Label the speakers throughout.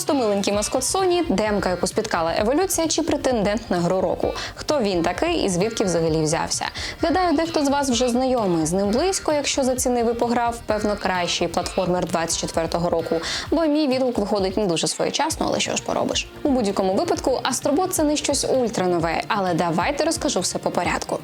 Speaker 1: Просто миленький маскот Sony, демка, яку спіткала еволюція, чи претендент на гру року. Хто він такий і звідки взагалі взявся? Гадаю, дехто з вас вже знайомий з ним близько, якщо зацінив і пограв, певно, кращий платформер 24-го року. Бо мій відгук виходить не дуже своєчасно, але що ж поробиш. У будь-якому випадку Астробот це не щось ультранове, але давайте розкажу все по порядку.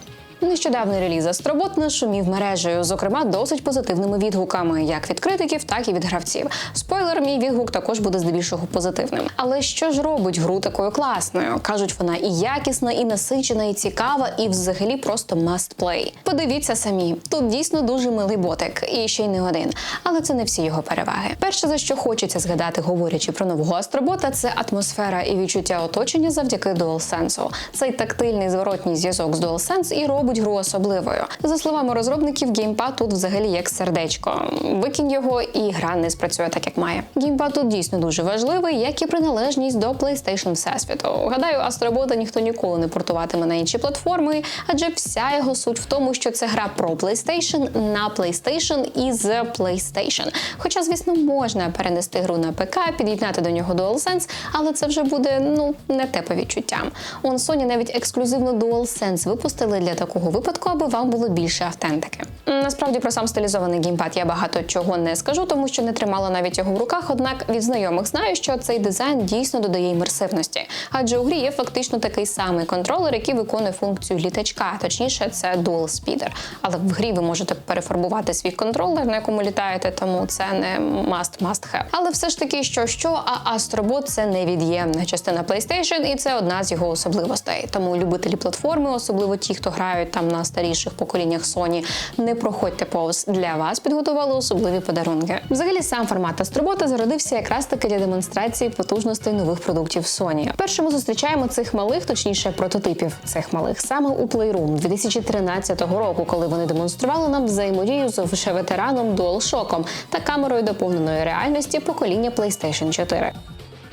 Speaker 1: Нещодавний реліз Астробот нашумів мережею, зокрема досить позитивними відгуками, як від критиків, так і від гравців. Спойлер, мій відгук також буде здебільшого позитивним. Але що ж робить гру такою класною? кажуть, вона і якісна, і насичена, і цікава, і взагалі просто must play. Подивіться самі, тут дійсно дуже милий ботик, і ще й не один. Але це не всі його переваги. Перше за що хочеться згадати, говорячи про нового Астробота, це атмосфера і відчуття оточення завдяки DualSense. Цей тактильний зворотній зв'язок з DualSense і робить гру особливою. За словами розробників, геймпад тут взагалі як сердечко. Викинь його, і гра не спрацює так, як має. Геймпад тут дійсно дуже важливий, як і приналежність до PlayStation Всесвіту. Гадаю, Астробота ніхто ніколи не портуватиме на інші платформи, адже вся його суть в тому, що це гра про PlayStation на PlayStation і з PlayStation. Хоча, звісно, можна перенести гру на ПК, під'єднати до нього DualSense, але це вже буде ну не те по відчуттям. Он Sony навіть ексклюзивно DualSense випустили для такого випадку, аби вам було більше автентики. Насправді про сам стилізований геймпад я багато чого не скажу, тому що не тримала навіть його в руках. Однак від знайомих знаю, що цей дизайн дійсно додає імерсивності, адже у грі є фактично такий самий контролер, який виконує функцію літачка, точніше, це Dual Speeder. Але в грі ви можете перефарбувати свій контролер, на якому літаєте, тому це не must must have. Але все ж таки, що що, а Astrobot – це невід'ємна частина PlayStation, і це одна з його особливостей. Тому любителі платформи, особливо ті, хто грають там на старіших поколіннях Sony, не проходьте повз. Для вас підготували особливі подарунки. Взагалі, сам формат Астробота зародився якраз таки для демонстрації потужностей нових продуктів Sony. Перше ми зустрічаємо цих малих, точніше прототипів цих малих, саме у Playroom 2013 року, коли вони демонстрували нам взаємодію з вже ветераном DualShock та камерою доповненої реальності покоління PlayStation 4.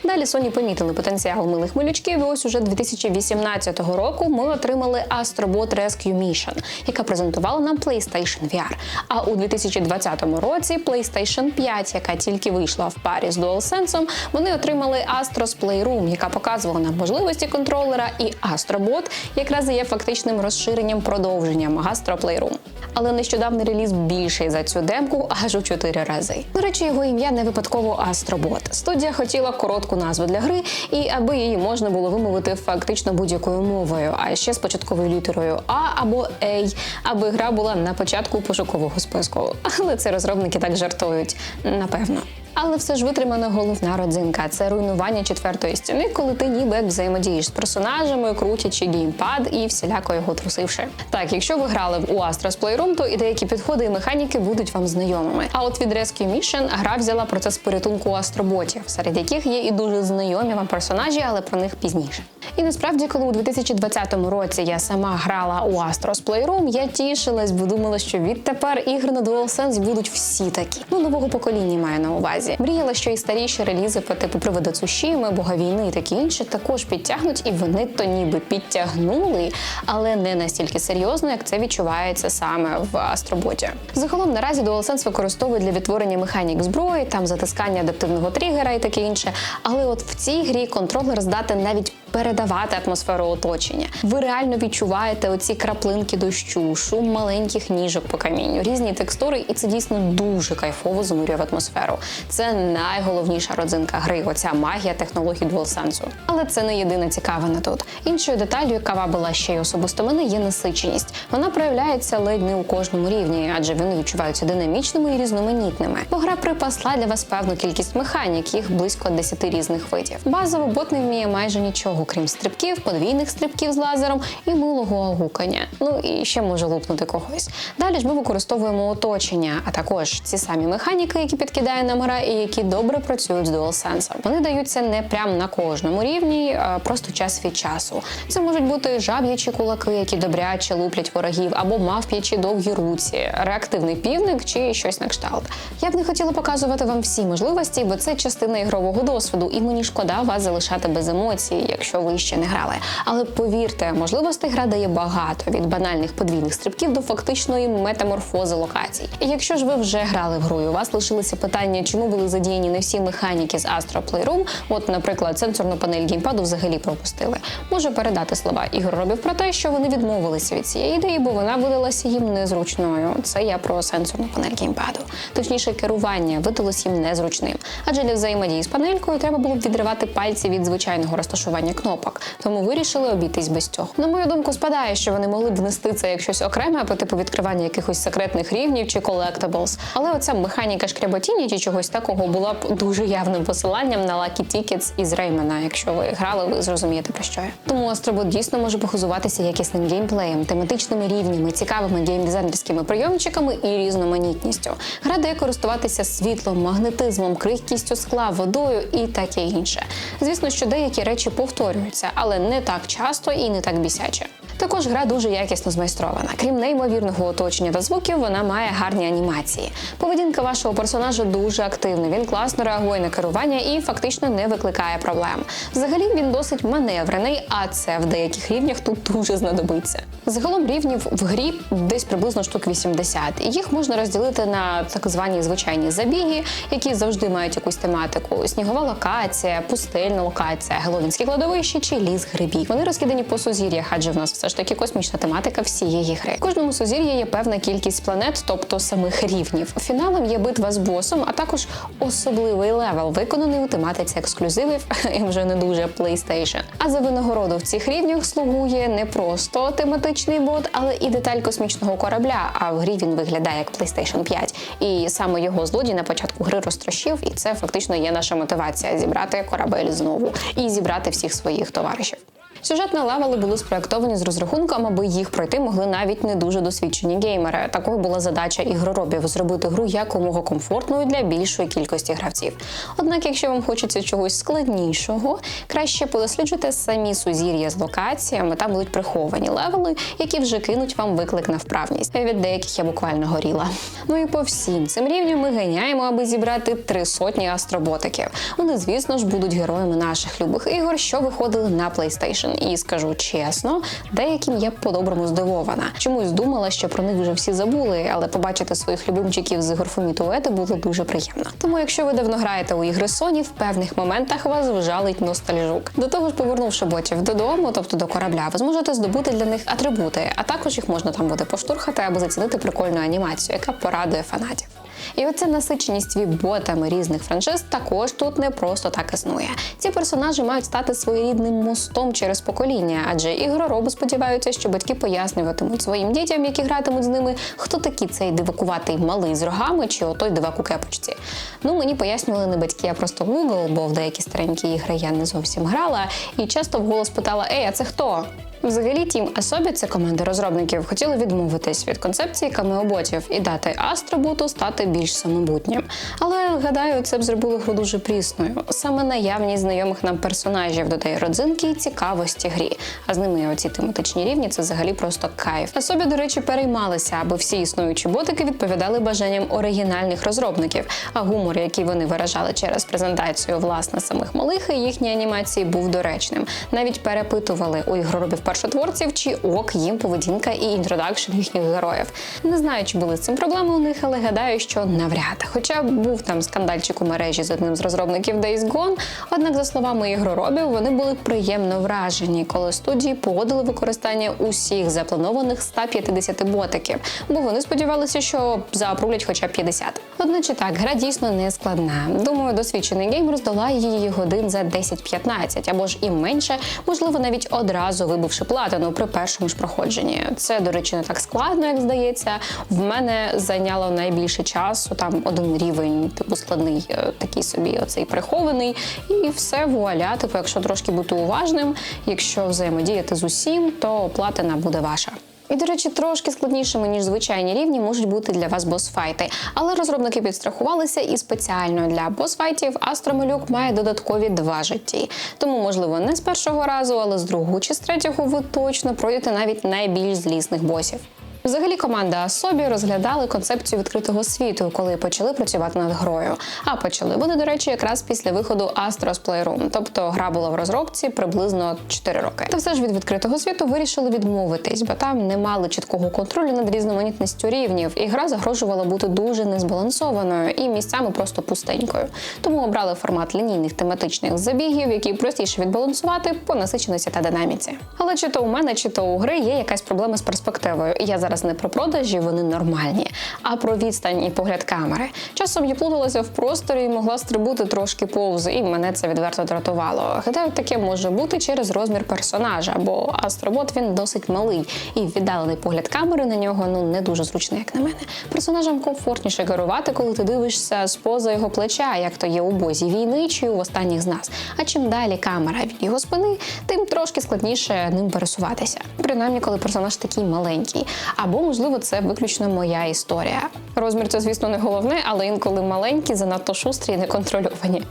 Speaker 1: Далі Sony помітили потенціал милих малючків. І ось уже 2018 року ми отримали Astrobot Rescue Mission, яка презентувала нам PlayStation VR. А у 2020 році PlayStation 5, яка тільки вийшла в парі з DualSense, вони отримали Astros Playroom, яка показувала нам можливості контролера, і Astrobot якраз є фактичним розширенням продовженням Astro Playroom. Але нещодавний реліз більший за цю демку аж у 4 рази. До речі, його ім'я не випадково Астробот. Студія хотіла коротку назву для гри, і аби її можна було вимовити фактично будь-якою мовою, а ще з початковою літерою А або Ей, аби гра була на початку пошукового списку. Але це розробники так жартують, напевно. Але все ж витримана головна родзинка це руйнування четвертої стіни, коли ти ніби як взаємодієш з персонажами, крутячи геймпад і всіляко його трусивши. Так, якщо ви грали в Astros Playroom, то і деякі підходи і механіки будуть вам знайомими. А от від Rescue Mission гра взяла процес порятунку астроботів, серед яких є і дуже знайомі вам персонажі, але про них пізніше. І насправді, коли у 2020 році я сама грала у Astros Playroom, я тішилась, бо думала, що відтепер ігри на DualSense будуть всі такі. Ну нового покоління маю на увазі. Мріяла, що і старіші релізи по типу приводу Цушіми, Бога війни і такі інші також підтягнуть, і вони то ніби підтягнули, але не настільки серйозно, як це відчувається саме в Астроботі. Загалом наразі DualSense використовує для відтворення механік зброї, там затискання адаптивного тригера і таке інше. Але от в цій грі контролер здатен навіть передавати атмосферу оточення. Ви реально відчуваєте оці краплинки дощу, шум маленьких ніжок по камінню, різні текстури, і це дійсно дуже кайфово занурює в атмосферу. Це найголовніша родзинка гри, оця магія технологій DualSense. Але це не єдине цікаве тут. Іншою деталлю, яка вабила ще й особисто мене, є насиченість. Вона проявляється ледь не у кожному рівні, адже вони відчуваються динамічними і різноманітними. Бо гра припасла для вас певну кількість механік, їх близько 10 різних видів. Базово бот не вміє майже нічого, крім стрибків, подвійних стрибків з лазером і милого гукання. Ну і ще може лупнути когось. Далі ж ми використовуємо оточення, а також ці самі механіки, які підкидає нам гра, і які добре працюють з DualSense. Вони даються не прямо на кожному рівні, а просто час від часу. Це можуть бути жаб'ячі кулаки, які добряче луплять ворогів, або мавп'ячі довгі руці, реактивний півник чи щось на кшталт. Я б не хотіла показувати вам всі можливості, бо це частина ігрового досвіду, і мені шкода вас залишати без емоцій, якщо якщо ви ще не грали. Але повірте, можливостей гра дає багато від банальних подвійних стрибків до фактичної метаморфози локацій. І якщо ж ви вже грали в гру, і у вас лишилися питання, чому були задіяні не всі механіки з Astro Playroom, от, наприклад, сенсорну панель геймпаду взагалі пропустили. Можу передати слова ігроробів про те, що вони відмовилися від цієї ідеї, бо вона видалася їм незручною. Це я про сенсорну панель геймпаду. Точніше, керування видалось їм незручним. Адже для взаємодії з панелькою треба було б відривати пальці від звичайного розташування кнопок, тому вирішили обійтись без цього. На мою думку, спадає, що вони могли б внести це як щось окреме по типу відкривання якихось секретних рівнів чи collectibles. Але оця механіка шкряботіння чи чогось такого була б дуже явним посиланням на Lucky Tickets із Реймена. Якщо ви грали, ви зрозумієте про що я. Тому Астробот дійсно може похизуватися якісним геймплеєм, тематичними рівнями, цікавими геймдизайнерськими прийомчиками і різноманітністю. Гра дає користуватися світлом, магнетизмом, крихкістю скла, водою і таке інше. Звісно, що деякі речі повторюються, але не так часто і не так бісяче. Також гра дуже якісно змайстрована. Крім неймовірного оточення та звуків, вона має гарні анімації. Поведінка вашого персонажа дуже активна. Він класно реагує на керування і фактично не викликає проблем. Взагалі він досить маневрений, а це в деяких рівнях тут дуже знадобиться. Загалом рівнів в грі десь приблизно штук 80. І їх можна розділити на так звані звичайні забіги, які завжди мають якусь тематику: снігова локація, пустельна локація, геловінське кладовище чи ліс грибів. Вони розкидані по сузір'ях, адже в нас все ж таки космічна тематика всієї гри. В кожному сузір'ї є певна кількість планет, тобто самих рівнів. Фіналом є битва з босом, а також особливий левел, виконаний у тематиці ексклюзивів і вже не дуже PlayStation. А за винагороду в цих рівнях слугує не просто тематичний бот, але і деталь космічного корабля. А в грі він виглядає як PlayStation 5. І саме його злодій на початку гри розтрощив, і це фактично є наша мотивація зібрати корабель знову і зібрати всіх своїх товаришів. Сюжетні левели були спроектовані з розрахунком, аби їх пройти могли навіть не дуже досвідчені геймери. Такою була задача ігроробів зробити гру якомога комфортною для більшої кількості гравців. Однак, якщо вам хочеться чогось складнішого, краще подосліджуйте самі сузір'я з локаціями. Там будуть приховані левели, які вже кинуть вам виклик на вправність. Від деяких я буквально горіла. Ну і по всім цим рівням ми ганяємо, аби зібрати три сотні астроботиків. Вони, звісно ж, будуть героями наших любих ігор, що виходили на PlayStation. І скажу чесно, деяким я по-доброму здивована. Чомусь думала, що про них вже всі забули, але побачити своїх любимчиків з ігор Фумітуети було дуже приємно. Тому, якщо ви давно граєте у ігри Sony, в певних моментах вас вжалить ностальжук. До того ж, повернувши ботів додому, тобто до корабля, ви зможете здобути для них атрибути, а також їх можна там буде поштурхати або зацінити прикольну анімацію, яка порадує фанатів. І оця насиченість ботами різних франшиз також тут не просто так існує. Ці персонажі мають стати своєрідним мостом через покоління, адже ігророби сподіваються, що батьки пояснюватимуть своїм дітям, які гратимуть з ними, хто такий цей дивакуватий малий з рогами чи отой дивак у кепочці. Ну мені пояснювали не батьки, а просто Google, бо в деякі старенькі ігри я не зовсім грала, і часто вголос питала: Ей, а це хто? Взагалі, Team Asobi, це команда розробників, хотіли відмовитись від концепції камеоботів і дати Астробуту стати більш самобутнім. Але гадаю, це б зробило гру дуже прісною. Саме наявність знайомих нам персонажів додає родзинки і цікавості грі. А з ними оці тематичні рівні це взагалі просто кайф. Асобі, до речі, переймалися, аби всі існуючі ботики відповідали бажанням оригінальних розробників. А гумор, який вони виражали через презентацію власне самих малих, і їхні анімації був доречним. Навіть перепитували у ігроробів першотворців, чи ок їм поведінка і інтродакшн їхніх героїв. Не знаю, чи були з цим проблеми у них, але гадаю, що навряд. Хоча був там скандальчик у мережі з одним з розробників Days Gone, однак, за словами ігроробів, вони були приємно вражені, коли студії погодили використання усіх запланованих 150 ботиків, бо вони сподівалися, що заапрулять хоча б 50. Одначе так, гра дійсно не складна. Думаю, досвідчений геймер здолає її годин за 10-15, або ж і менше, можливо, навіть одразу вибивши платину при першому ж проходженні. Це, до речі, не так складно, як здається. В мене зайняло найбільше часу. Там один рівень, типу складний, е, такий собі, оцей прихований, і все вуаля. Типу, якщо трошки бути уважним, якщо взаємодіяти з усім, то платина буде ваша. І, до речі, трошки складнішими, ніж звичайні рівні, можуть бути для вас босфайти. Але розробники підстрахувалися і спеціально для босфайтів Астромалюк має додаткові два житті. Тому, можливо, не з першого разу, але з другого чи з третього ви точно пройдете навіть найбільш злісних босів. Взагалі, команда Асобі розглядали концепцію відкритого світу, коли почали працювати над грою. А почали вони, до речі, якраз після виходу Astros Playroom, тобто гра була в розробці приблизно 4 роки. Та все ж від відкритого світу вирішили відмовитись, бо там не мали чіткого контролю над різноманітністю рівнів, і гра загрожувала бути дуже незбалансованою і місцями просто пустенькою. Тому обрали формат лінійних тематичних забігів, які простіше відбалансувати по насиченості та динаміці. Але чи то у мене, чи то у гри є якась проблема з перспективою. Я зараз не про продажі, вони нормальні, а про відстань і погляд камери. Часом я плуталася в просторі і могла стрибути трошки повз, і мене це відверто дратувало. Гадаю, таке може бути через розмір персонажа, бо астробот він досить малий, і віддалений погляд камери на нього ну не дуже зручний, як на мене. Персонажам комфортніше керувати, коли ти дивишся з поза його плеча, як то є у бозі війни чи у останніх з нас. А чим далі камера від його спини, тим трошки складніше ним пересуватися. Принаймні, коли персонаж такий маленький. Або, можливо, це виключно моя історія. Розмір це, звісно, не головне, але інколи маленькі, занадто шустрі і неконтрольовані.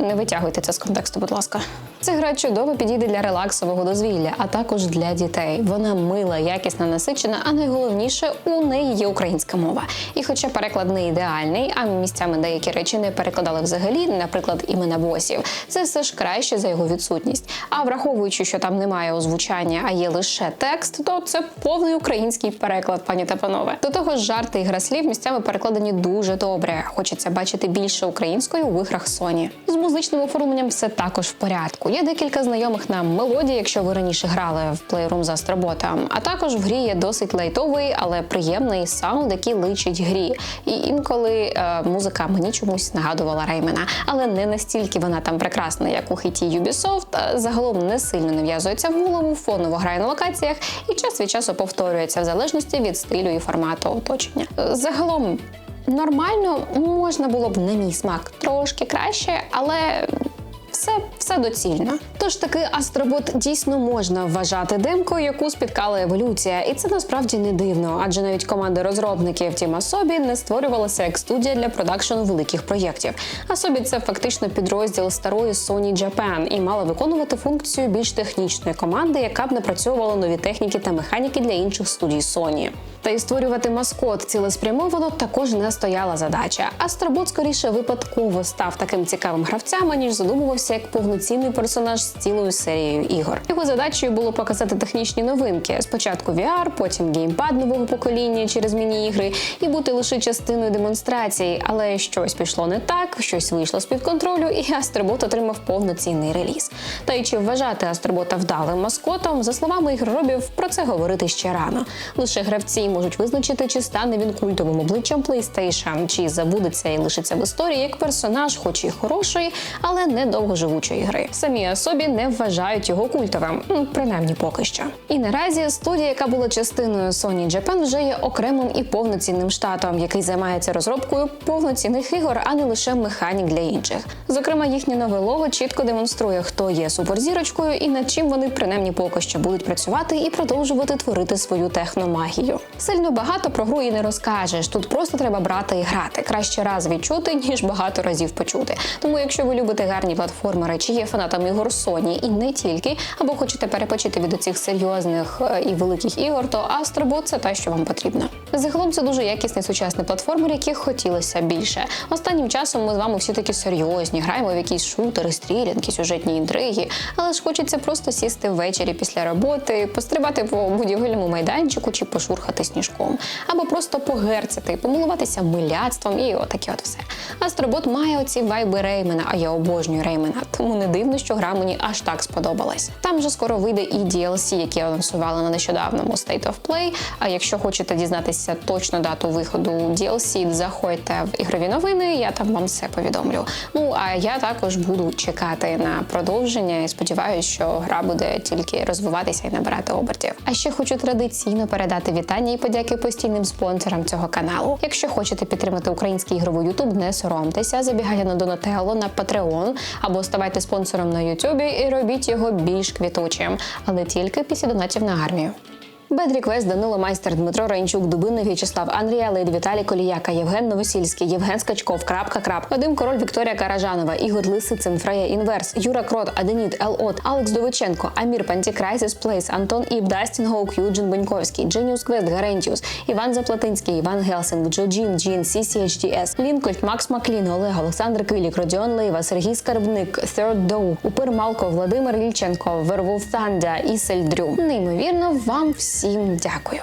Speaker 1: Не витягуйте це з контексту, будь ласка. Ця гра чудово підійде для релаксового дозвілля, а також для дітей. Вона мила, якісна, насичена, а найголовніше у неї є українська мова. І хоча переклад не ідеальний, а місцями деякі речі не перекладали взагалі, наприклад, імена босів, це все ж краще за його відсутність. А враховуючи, що там немає озвучання, а є лише текст, то це повний український переклад, пані та панове. До того ж, жарти і гра слів місцями перекладені дуже добре. Хочеться бачити більше української у іграх Sony. З музичним оформленням все також в порядку. Є декілька знайомих нам мелодій, якщо ви раніше грали в Playroom за Астробота. А також в грі є досить лайтовий, але приємний саунд, який личить грі. І інколи е, музика мені чомусь нагадувала Реймена, але не настільки вона там прекрасна, як у хіті Ubisoft. Загалом не сильно нав'язується в голову, фоново грає на локаціях і час від часу повторюється в залежності від стилю і формату оточення. Загалом нормально можна було б на мій смак трошки краще, але все, все доцільно. Тож таки Астробот дійсно можна вважати демкою, яку спіткала еволюція, і це насправді не дивно, адже навіть команда розробників Team Asobi не створювалася як студія для продакшену великих проєктів. Asobi – це фактично підрозділ старої Sony Japan і мала виконувати функцію більш технічної команди, яка б напрацьовувала нові техніки та механіки для інших студій Sony. Та й створювати маскот цілеспрямовано також не стояла задача. Астробот скоріше випадково став таким цікавим гравцям, аніж задумувався як повноцінний персонаж цілою серією ігор. Його задачею було показати технічні новинки: спочатку VR, потім геймпад нового покоління через міні-ігри, і бути лише частиною демонстрації. Але щось пішло не так, щось вийшло з під контролю, і Астробот отримав повноцінний реліз. Та й чи вважати Астробота вдалим маскотом, за словами ігроробів, про це говорити ще рано. Лише гравці можуть визначити, чи стане він культовим обличчям PlayStation, чи забудеться і лишиться в історії як персонаж, хоч і хорошої, але не довгоживучої гри. Самі особі не вважають його культовим, ну, принаймні поки що. І наразі студія, яка була частиною Sony Japan, вже є окремим і повноцінним штатом, який займається розробкою повноцінних ігор, а не лише механік для інших. Зокрема, їхнє нове лого чітко демонструє, хто є суперзірочкою і над чим вони принаймні поки що будуть працювати і продовжувати творити свою техномагію. Сильно багато про гру і не розкажеш. Тут просто треба брати і грати. Краще раз відчути, ніж багато разів почути. Тому, якщо ви любите гарні платформери, чи є фанатами ігор Sony і не тільки, або хочете перепочити від оцих серйозних е, і великих ігор, то Astrobot – це те, що вам потрібно. Загалом це дуже якісний сучасний платформер, яких хотілося більше. Останнім часом ми з вами всі такі серйозні, граємо в якісь шутери, стрілянки, сюжетні інтриги, але ж хочеться просто сісти ввечері після роботи, пострибати по будівельному майданчику чи пошурхати сніжком, або просто погерцяти, помилуватися миляцтвом і отаке от все. Астробот має оці вайби Реймена, а я обожнюю Реймена, тому не дивно, що гра мені аж так сподобалась. Там же скоро вийде і DLC, які анонсували на нещодавному State of Play. А якщо хочете дізнатися точну дату виходу DLC, заходьте в ігрові новини, я там вам все повідомлю. Ну а я також буду чекати на продовження і сподіваюся, що гра буде тільки розвиватися і набирати обертів. А ще хочу традиційно передати вітання і подяки постійним спонсорам цього каналу. Якщо хочете підтримати український ігровий Ютуб, не соромтеся, забігайте на Donatello, на Patreon або ставайте спонсором на Ютубі і робіть його більш квітучим, але тільки після донатів на армію. Бедрі Квест, Данило Майстер, Дмитро Ренчук, Дубинний В'ячеслав, Андрій Лейд, Віталій Коліяка, Євген Новосільський, Євген Скачков, Крапка Крап, Вадим Король, Вікторія Каражанова, Ігор Лисицин, Фрея Інверс, Юра Крот, Аденіт, Ел От, Алекс Довиченко, Амір Пантікрайсис Плейс, Антон Іб, Дастін Гоук, Юджин Боньковський, Дженіус Квест, Гарентіус, Іван Заплатинський, Іван Гелсинг, Джоджін, Джін, CCHDS, Лінкольд, Макс Маклін, Олег, Олександр Квілік, Родіон Лейва, Сергій Скарбник, Third Dow, Упир Малко, Владимир Ільченко, Вервулф Тандя, Ісель. Неймовірно, вам всім дякую.